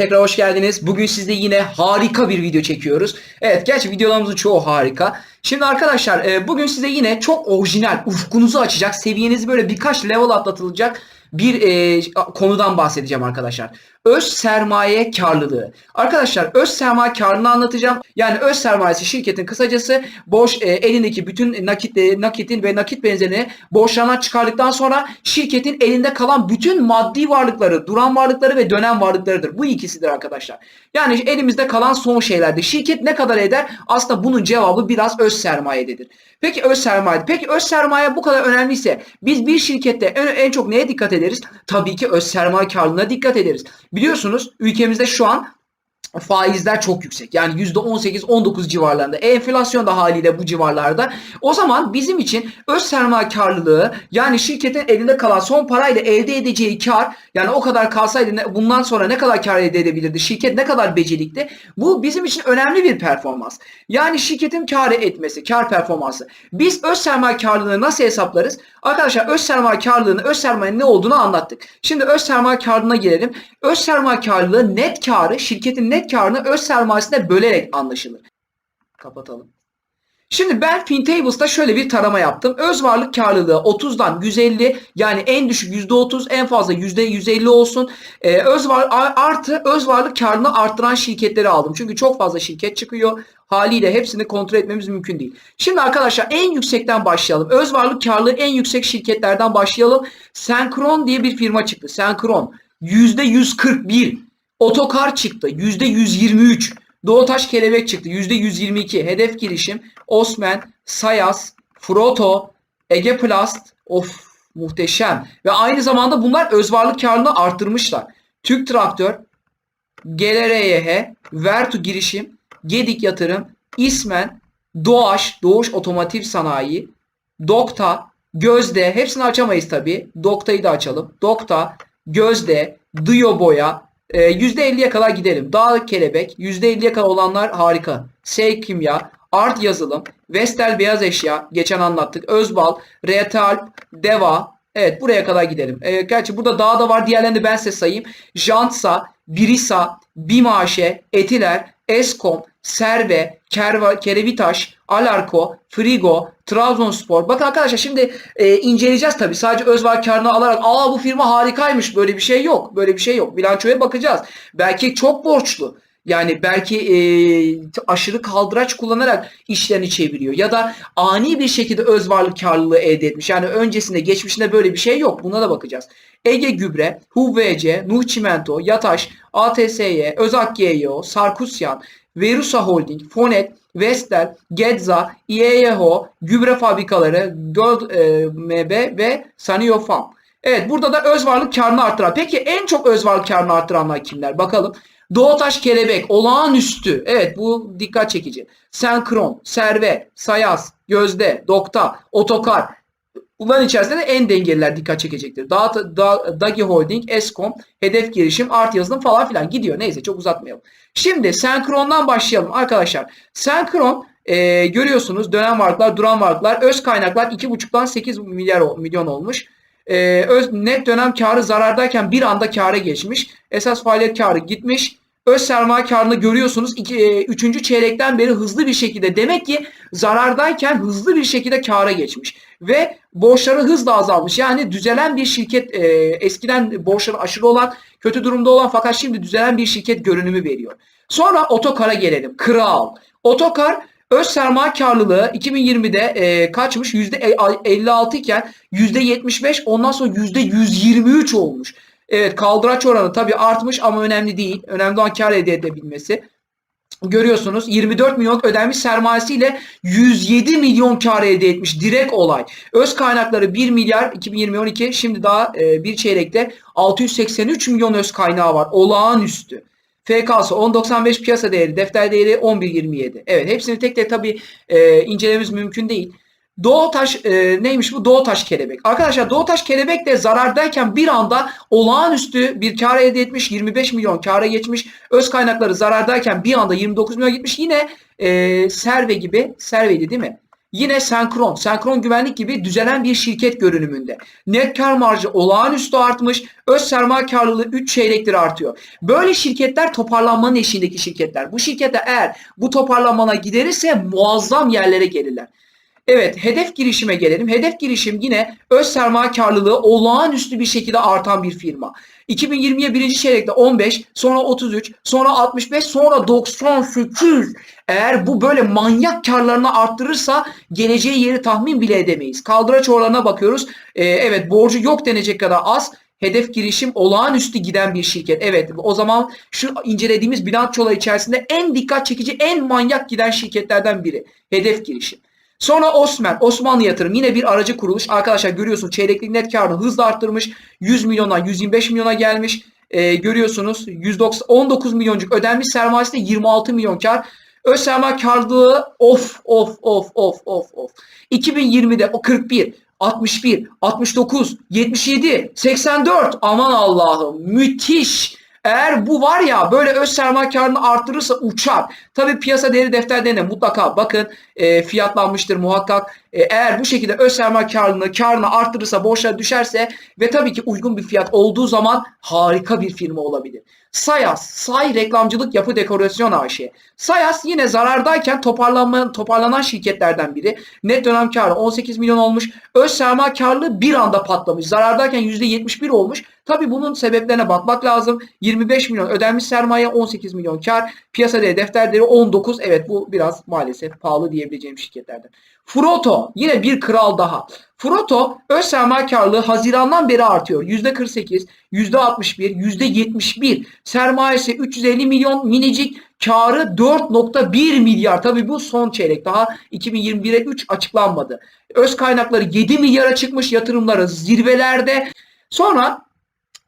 Tekrar hoş geldiniz. Bugün sizde yine harika bir video çekiyoruz. Evet gerçi videolarımızın çoğu harika. Şimdi arkadaşlar e, bugün size yine çok orijinal, ufkunuzu açacak, seviyenizi böyle birkaç level atlatılacak bir e, konudan bahsedeceğim arkadaşlar. Öz sermaye karlılığı. Arkadaşlar öz sermaye karlılığını anlatacağım. Yani öz sermayesi şirketin kısacası boş e, elindeki bütün nakit nakitin ve nakit benzerini borçlarından çıkardıktan sonra şirketin elinde kalan bütün maddi varlıkları, duran varlıkları ve dönem varlıklarıdır. Bu ikisidir arkadaşlar. Yani elimizde kalan son şeylerdir. Şirket ne kadar eder? Aslında bunun cevabı biraz öz sermayededir. Peki öz sermaye. Peki öz sermaye bu kadar önemliyse biz bir şirkette en, en çok neye dikkat ederiz? Tabii ki öz sermaye karlılığına dikkat ederiz. Biliyorsunuz ülkemizde şu an faizler çok yüksek. Yani %18-19 civarlarında. Enflasyon da haliyle bu civarlarda. O zaman bizim için öz sermaye karlılığı yani şirketin elinde kalan son parayla elde edeceği kar yani o kadar kalsaydı bundan sonra ne kadar kar elde edebilirdi? Şirket ne kadar becerikli? Bu bizim için önemli bir performans. Yani şirketin kar etmesi, kar performansı. Biz öz sermaye karlılığını nasıl hesaplarız? Arkadaşlar öz sermaye karlılığını, öz sermayenin ne olduğunu anlattık. Şimdi öz sermaye karlılığına gelelim. Öz sermaye karlılığı net karı, şirketin net karını öz sermayesine bölerek anlaşılır. Kapatalım. Şimdi ben FinTables'ta şöyle bir tarama yaptım. Öz varlık karlılığı 30'dan 150 yani en düşük %30 en fazla %150 olsun. Ee, öz var artı öz varlık karını arttıran şirketleri aldım. Çünkü çok fazla şirket çıkıyor. Haliyle hepsini kontrol etmemiz mümkün değil. Şimdi arkadaşlar en yüksekten başlayalım. Öz varlık karlılığı en yüksek şirketlerden başlayalım. Senkron diye bir firma çıktı. Senkron %141. Otokar çıktı %123. Doğutaş Kelebek çıktı %122. Hedef Girişim, Osman, Sayas, Froto, Ege Plast. Of muhteşem. Ve aynı zamanda bunlar öz varlık karlılığını arttırmışlar. Türk Traktör, GLRYH, Vertu Girişim, Gedik Yatırım, İsmen, Doğaş, Doğuş Otomotiv Sanayi, Dokta, Gözde, hepsini açamayız tabi. Dokta'yı da açalım. Dokta, Gözde, Dio Boya, e, %50'ye kadar gidelim. Dağ Kelebek, %50'ye kadar olanlar harika. Sey Kimya, Art Yazılım, Vestel Beyaz Eşya, geçen anlattık. Özbal, Retalp, Deva, evet buraya kadar gidelim. E, gerçi burada daha da var, diğerlerini de ben size sayayım. Jantsa, Birisa, Bimaşe, Etiler, Eskom, Serve, Kerva, Kerevitaş, Alarko, Frigo, Trabzonspor. Bakın arkadaşlar şimdi e, inceleyeceğiz tabii. Sadece özvar karını alarak aa bu firma harikaymış. Böyle bir şey yok. Böyle bir şey yok. Bilançoya bakacağız. Belki çok borçlu. Yani belki e, aşırı kaldıraç kullanarak işlerini çeviriyor. Ya da ani bir şekilde öz varlık karlılığı elde etmiş. Yani öncesinde geçmişinde böyle bir şey yok. Buna da bakacağız. Ege Gübre, HUVC, Nuh Çimento, Yataş, ATSY, Özak GYO, Sarkusyan, Verusa Holding, Fonet, Vestel, Gedza, İEYHO, gübre fabrikaları, Gold e, MB ve Saniofarm. Evet burada da öz varlık karını arttıran. Peki en çok öz varlık karını arttıranlar kimler? Bakalım. Doğutaş Kelebek olağanüstü. Evet bu dikkat çekici. Senkron, Serve, Sayas, Gözde, Dokta, Otokar. Bunların içerisinde de en dengeliler dikkat çekecektir. Da, da, Dagi Holding, Eskom, Hedef Girişim, Art Yazılım falan filan gidiyor. Neyse çok uzatmayalım. Şimdi Senkron'dan başlayalım arkadaşlar. Senkron e, görüyorsunuz dönem varlıklar, duran varlıklar, öz kaynaklar 2,5'dan 8 milyar milyon olmuş. E, öz net dönem karı zarardayken bir anda kâra geçmiş. Esas faaliyet karı gitmiş. Öz sermaye karını görüyorsunuz. İki, e, üçüncü çeyrekten beri hızlı bir şekilde demek ki zarardayken hızlı bir şekilde kâra geçmiş. Ve borçları hızla azalmış. Yani düzelen bir şirket e, eskiden borçları aşırı olan kötü durumda olan fakat şimdi düzelen bir şirket görünümü veriyor. Sonra otokara gelelim. Kral. Otokar öz sermaye karlılığı 2020'de e, kaçmış? %56 iken %75 ondan sonra %123 olmuş. Evet kaldıraç oranı tabii artmış ama önemli değil. Önemli olan kar elde edebilmesi. Görüyorsunuz 24 milyon ödenmiş sermayesiyle 107 milyon kar elde etmiş direkt olay. Öz kaynakları 1 milyar 2020-12 şimdi daha e, bir çeyrekte 683 milyon öz kaynağı var. Olağanüstü. FK'sı 10.95 piyasa değeri, defter değeri 11.27. Evet hepsini tek tek tabii e, incelememiz mümkün değil. Doğutaş e, neymiş bu? Doğutaş kelebek. Arkadaşlar Doğutaş kelebek de zarardayken bir anda olağanüstü bir kar elde etmiş. 25 milyon kara geçmiş. Öz kaynakları zarardayken bir anda 29 milyon gitmiş. Yine e, Serve gibi. Serve'ydi değil mi? Yine senkron, senkron güvenlik gibi düzelen bir şirket görünümünde. Net kar marjı olağanüstü artmış, öz sermaye karlılığı 3 çeyrektir artıyor. Böyle şirketler toparlanmanın eşiğindeki şirketler. Bu şirkete eğer bu toparlanmana giderirse muazzam yerlere gelirler. Evet, hedef girişime gelelim. Hedef girişim yine öz sermaye karlılığı olağanüstü bir şekilde artan bir firma. 2020'ye birinci çeyrekte 15, sonra 33, sonra 65, sonra 98. Eğer bu böyle manyak karlarını arttırırsa geleceği yeri tahmin bile edemeyiz. Kaldıraç oranına bakıyoruz. Ee, evet borcu yok denecek kadar az. Hedef girişim olağanüstü giden bir şirket. Evet o zaman şu incelediğimiz bilançolar içerisinde en dikkat çekici, en manyak giden şirketlerden biri. Hedef girişim. Sonra Osman, Osmanlı Yatırım yine bir aracı kuruluş. Arkadaşlar görüyorsunuz çeyreklik net karını hızla arttırmış. 100 milyondan 125 milyona gelmiş. Ee, görüyorsunuz 190, 19 milyoncuk ödenmiş sermayesi de 26 milyon kar. Öz sermaye karlılığı of of of of of of. 2020'de o 41, 61, 69, 77, 84 aman Allah'ım müthiş. Eğer bu var ya böyle öz sermaye karını arttırırsa uçar. Tabi piyasa değeri defterlerine mutlaka bakın e, fiyatlanmıştır muhakkak. E, eğer bu şekilde öz sermaye karını, karını arttırırsa borçlar düşerse ve tabii ki uygun bir fiyat olduğu zaman harika bir firma olabilir. Sayas, Say Reklamcılık Yapı Dekorasyon AŞ. Sayas yine zarardayken toparlanan şirketlerden biri. Net dönem karı 18 milyon olmuş. Öz sermaye karlılığı bir anda patlamış. Zarardayken %71 olmuş. Tabi bunun sebeplerine bakmak lazım. 25 milyon ödenmiş sermaye 18 milyon kar. Piyasa değeri defter değeri 19. Evet bu biraz maalesef pahalı diyebileceğim şirketlerden. Froto yine bir kral daha. Froto öz sermaye karlılığı Haziran'dan beri artıyor. %48, %61, %71. Sermayesi 350 milyon minicik. Karı 4.1 milyar. Tabii bu son çeyrek. Daha 2021'e 3 açıklanmadı. Öz kaynakları 7 milyara çıkmış. Yatırımları zirvelerde. Sonra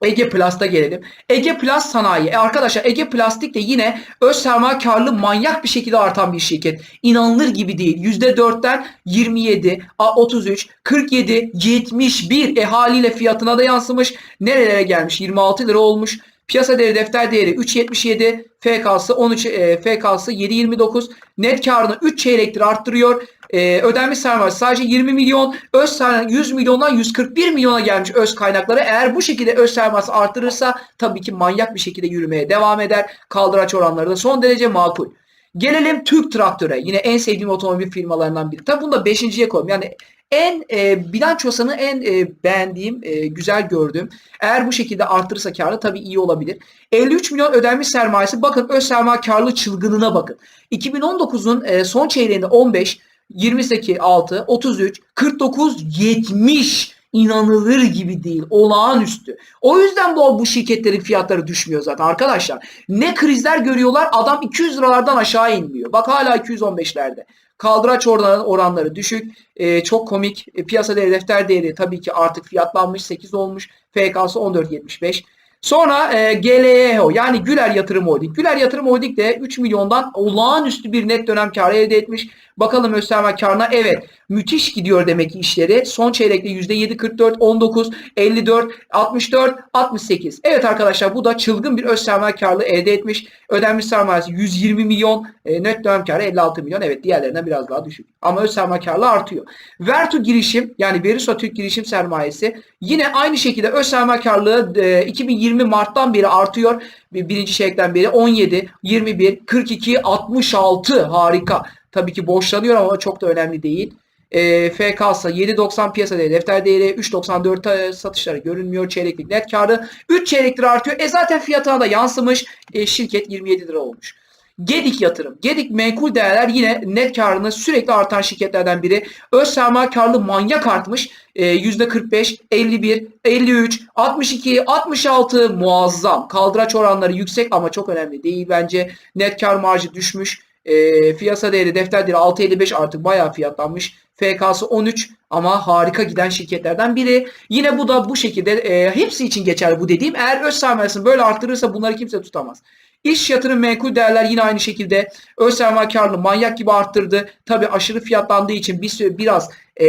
Ege Plast'a gelelim. Ege Plast Sanayi. E arkadaşlar Ege Plastik de yine öz sermaye karlı manyak bir şekilde artan bir şirket. İnanılır gibi değil. %4'ten 27, 33, 47, 71 e haliyle fiyatına da yansımış. Nerelere gelmiş? 26 lira olmuş. Piyasa değeri defter değeri 3.77, FK'sı 13, e, FK'sı 7.29. Net karını 3 çeyrektir arttırıyor. E, ödenmiş sermayesi sadece 20 milyon. Öz sermaye 100 milyondan 141 milyona gelmiş öz kaynakları. Eğer bu şekilde öz sermayesi artırırsa tabii ki manyak bir şekilde yürümeye devam eder. Kaldıraç oranları da son derece makul. Gelelim Türk Traktör'e. Yine en sevdiğim otomobil firmalarından biri. Tabii bunu da 5.ye koyayım. Yani en e, bilançosunu en e, beğendiğim, e, güzel gördüğüm. Eğer bu şekilde arttırırsa karlı tabii iyi olabilir. 53 milyon ödenmiş sermayesi. Bakın öz sermaye karlı çılgınına bakın. 2019'un e, son çeyreğinde 15, 28, 6, 33, 49, 70 inanılır gibi değil. Olağanüstü. O yüzden bu, bu şirketlerin fiyatları düşmüyor zaten arkadaşlar. Ne krizler görüyorlar adam 200 liralardan aşağı inmiyor. Bak hala 215'lerde. Kaldıraç oranları, düşük. E, çok komik. E, piyasa değeri defter değeri tabii ki artık fiyatlanmış 8 olmuş. FK'sı 14.75. Sonra e, GLEO yani Güler Yatırım Holding. Güler Yatırım Holding de 3 milyondan olağanüstü bir net dönem karı elde etmiş. Bakalım gösterme karına evet müthiş gidiyor demek ki işleri. Son çeyrekte %7, 44, 19, 54, 64, 68. Evet arkadaşlar bu da çılgın bir sermaye karlı elde etmiş. Ödenmiş sermayesi 120 milyon, e, net dönem karı 56 milyon. Evet diğerlerinden biraz daha düşük. Ama sermaye karlı artıyor. Vertu girişim yani Veriso Türk girişim sermayesi yine aynı şekilde öz sermaye karlılığı e, 2020 Mart'tan beri artıyor. Birinci çeyrekten beri 17, 21, 42, 66 harika. Tabii ki borçlanıyor ama çok da önemli değil. E, FK ise 7.90 piyasa değeri, defter değeri 3.94 satışları görünmüyor. Çeyreklik net karı 3 çeyrektir artıyor. E zaten fiyatına da yansımış. E, şirket 27 lira olmuş. Gedik yatırım. Gedik menkul değerler yine net karını sürekli artan şirketlerden biri. Öz sermaye karlı manyak artmış. E, %45, 51, 53, 62, 66 muazzam. Kaldıraç oranları yüksek ama çok önemli değil bence. Net kar marjı düşmüş. E, piyasa değeri defter değeri 6.55 artık bayağı fiyatlanmış. FK'sı 13 ama harika giden şirketlerden biri. Yine bu da bu şekilde e, hepsi için geçerli bu dediğim. Eğer öz sermayesini böyle arttırırsa bunları kimse tutamaz. İş yatırım menkul değerler yine aynı şekilde öz sermaye karlılığı manyak gibi arttırdı. Tabi aşırı fiyatlandığı için bir süre biraz e,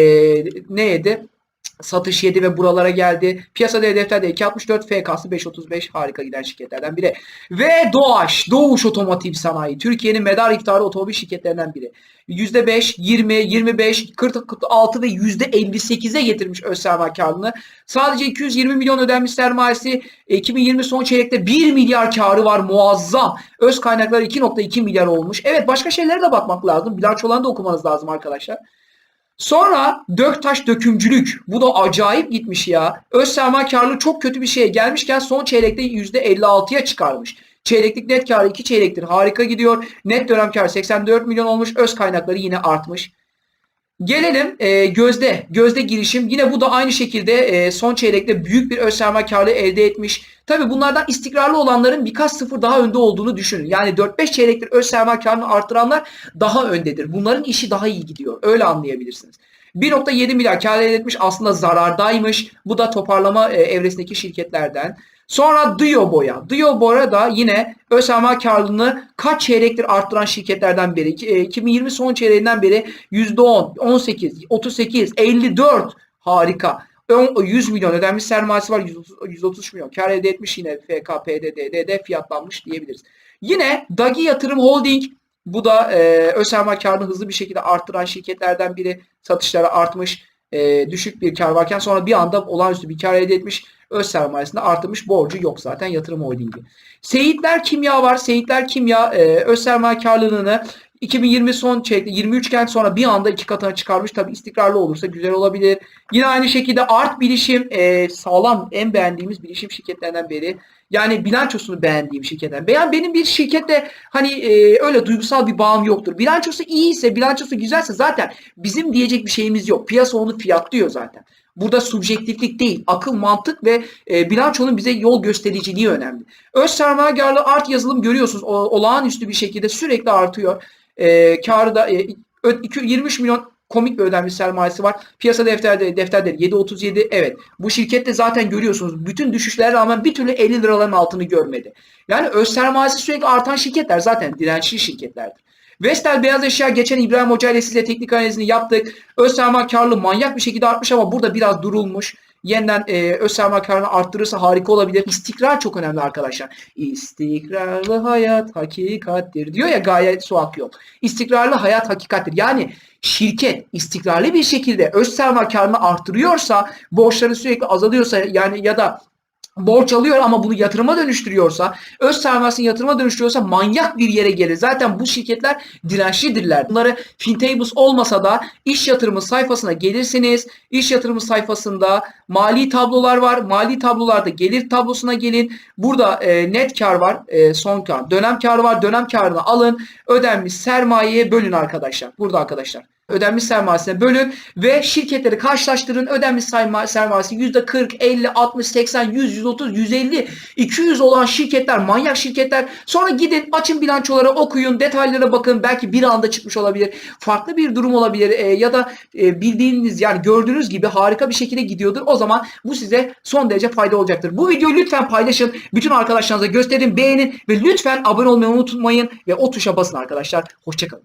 neydi? Satış 7 ve buralara geldi. Piyasada hedefler de 2.64, FK'sı 5.35 harika giden şirketlerden biri. Ve Doğaş, Doğuş Otomotiv Sanayi. Türkiye'nin medar iftarı otomobil şirketlerinden biri. %5, 20, 25, 46 ve %58'e getirmiş öz sermaye karlılığını. Sadece 220 milyon ödenmiş sermayesi. 2020 son çeyrekte 1 milyar karı var muazzam. Öz kaynakları 2.2 milyar olmuş. Evet başka şeylere de bakmak lazım. Bilançolarını da okumanız lazım arkadaşlar. Sonra Döktaş dökümcülük. Bu da acayip gitmiş ya. Öz sermaye karlılığı çok kötü bir şeye gelmişken son çeyrekte %56'ya çıkarmış. Çeyreklik net karı 2 çeyrektir. Harika gidiyor. Net dönem karı 84 milyon olmuş. Öz kaynakları yine artmış. Gelelim e, gözde. Gözde girişim. Yine bu da aynı şekilde e, son çeyrekte büyük bir öz sermaye karlılığı elde etmiş. Tabi bunlardan istikrarlı olanların birkaç sıfır daha önde olduğunu düşünün. Yani 4-5 çeyrektir öz sermaye karlılığını arttıranlar daha öndedir. Bunların işi daha iyi gidiyor. Öyle anlayabilirsiniz. 1.7 milyar kar elde etmiş aslında zarardaymış. Bu da toparlama e, evresindeki şirketlerden. Sonra Dioboya. Dioboya da yine ÖSYM karlılığını kaç çeyrektir arttıran şirketlerden biri. İki- e, 2020 son çeyreğinden beri %10, 18, 38, 54 harika. Ön- 100 milyon ödenmiş sermayesi var. 130, 133 milyon kar elde etmiş yine FK, PD, DDD fiyatlanmış diyebiliriz. Yine Dagi Yatırım Holding bu da e, ÖSYM karını hızlı bir şekilde arttıran şirketlerden biri. Satışları artmış. e, düşük bir kar varken sonra bir anda olağanüstü bir kar elde etmiş. Öz sermayesinde artmış. Borcu yok zaten yatırım holdingi. Seyitler Kimya var. Seyitler Kimya e, öz sermaye karlılığını 2020 son çeyrekte 23 iken sonra bir anda iki katına çıkarmış. Tabi istikrarlı olursa güzel olabilir. Yine aynı şekilde Art Bilişim e, sağlam en beğendiğimiz bilişim şirketlerinden biri. Yani bilançosunu beğendiğim şirketten. Beğen benim bir şirkette hani e, öyle duygusal bir bağım yoktur. Bilançosu iyiyse, bilançosu güzelse zaten bizim diyecek bir şeyimiz yok. Piyasa onu fiyatlıyor zaten. Burada subjektiflik değil, akıl, mantık ve e, bilançonun bize yol göstericiliği önemli. Öz sermayekarlığı art yazılım görüyorsunuz. O, olağanüstü bir şekilde sürekli artıyor. E, karı da e, ö- 23 milyon komik bir ödenmiş sermayesi var. Piyasa defterleri, defterleri 7.37 evet. Bu şirkette zaten görüyorsunuz bütün düşüşlere rağmen bir türlü 50 liraların altını görmedi. Yani öz sermayesi sürekli artan şirketler zaten dirençli şirketlerdir. Vestel Beyaz Eşya geçen İbrahim Hoca ile size teknik analizini yaptık. Öz sermaye karlılığı manyak bir şekilde artmış ama burada biraz durulmuş. Yeniden e, öz sermaye karlılığını arttırırsa harika olabilir. İstikrar çok önemli arkadaşlar. İstikrarlı hayat hakikattir diyor ya Gaye Su Akyol. İstikrarlı hayat hakikattir. Yani şirket istikrarlı bir şekilde öz sermaye karlılığını arttırıyorsa, borçları sürekli azalıyorsa yani ya da borç alıyor ama bunu yatırıma dönüştürüyorsa, öz sermayesini yatırıma dönüştürüyorsa manyak bir yere gelir. Zaten bu şirketler dirençlidirler. Bunları FinTables olmasa da iş yatırımı sayfasına gelirsiniz. İş yatırımı sayfasında mali tablolar var. Mali tablolarda gelir tablosuna gelin. Burada e, net kar var. e, son kar. Dönem karı var. Dönem karını alın. Ödenmiş sermayeye bölün arkadaşlar. Burada arkadaşlar ödenmiş sermayesine bölün ve şirketleri karşılaştırın. Ödenmiş serma- sermayesi %40, 50, 60, 80, 100, 130, 150, 200 olan şirketler, manyak şirketler. Sonra gidin açın bilançoları okuyun, detaylara bakın. Belki bir anda çıkmış olabilir. Farklı bir durum olabilir e, ya da e, bildiğiniz yani gördüğünüz gibi harika bir şekilde gidiyordur. O zaman bu size son derece fayda olacaktır. Bu videoyu lütfen paylaşın. Bütün arkadaşlarınıza gösterin, beğenin ve lütfen abone olmayı unutmayın ve o tuşa basın arkadaşlar. Hoşçakalın.